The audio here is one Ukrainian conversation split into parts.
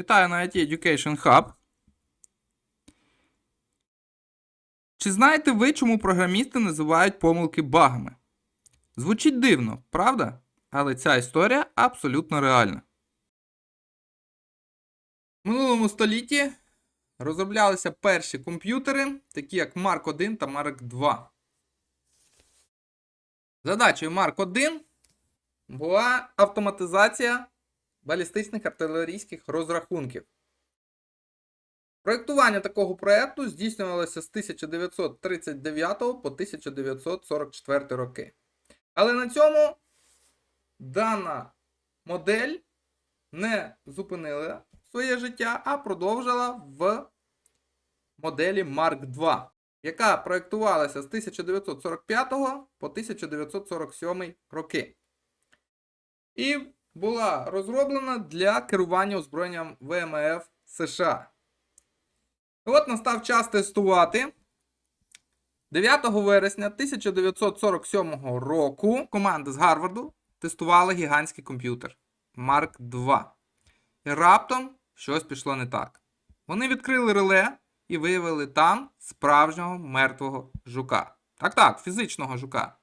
Вітаю на IT Education Hub. Чи знаєте ви, чому програмісти називають помилки багами? Звучить дивно, правда? Але ця історія абсолютно реальна. В минулому столітті розроблялися перші комп'ютери, такі як Mark 1 та Mark 2. Задачею Mark 1 була автоматизація балістичних артилерійських розрахунків. Проєктування такого проєкту здійснювалося з 1939 по 1944 роки. Але на цьому дана модель не зупинила своє життя, а продовжила в моделі Mark II, яка проєктувалася з 1945 по 1947 роки. І була розроблена для керування озброєнням ВМФ США. От настав час тестувати. 9 вересня 1947 року команда з Гарварду тестувала гігантський комп'ютер Mark II. І раптом щось пішло не так. Вони відкрили реле і виявили там справжнього мертвого жука. Так так, фізичного жука.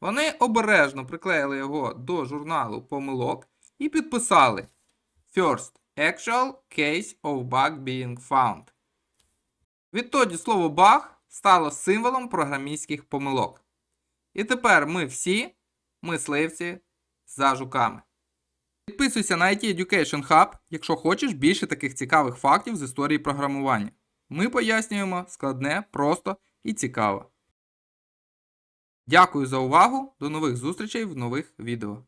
Вони обережно приклеїли його до журналу помилок і підписали First Actual Case of Bug Being Found. Відтоді слово баг стало символом програмістських помилок. І тепер ми всі мисливці за жуками. Підписуйся на IT Education Hub, якщо хочеш більше таких цікавих фактів з історії програмування. Ми пояснюємо складне, просто і цікаво. Дякую за увагу. До нових зустрічей в нових відео.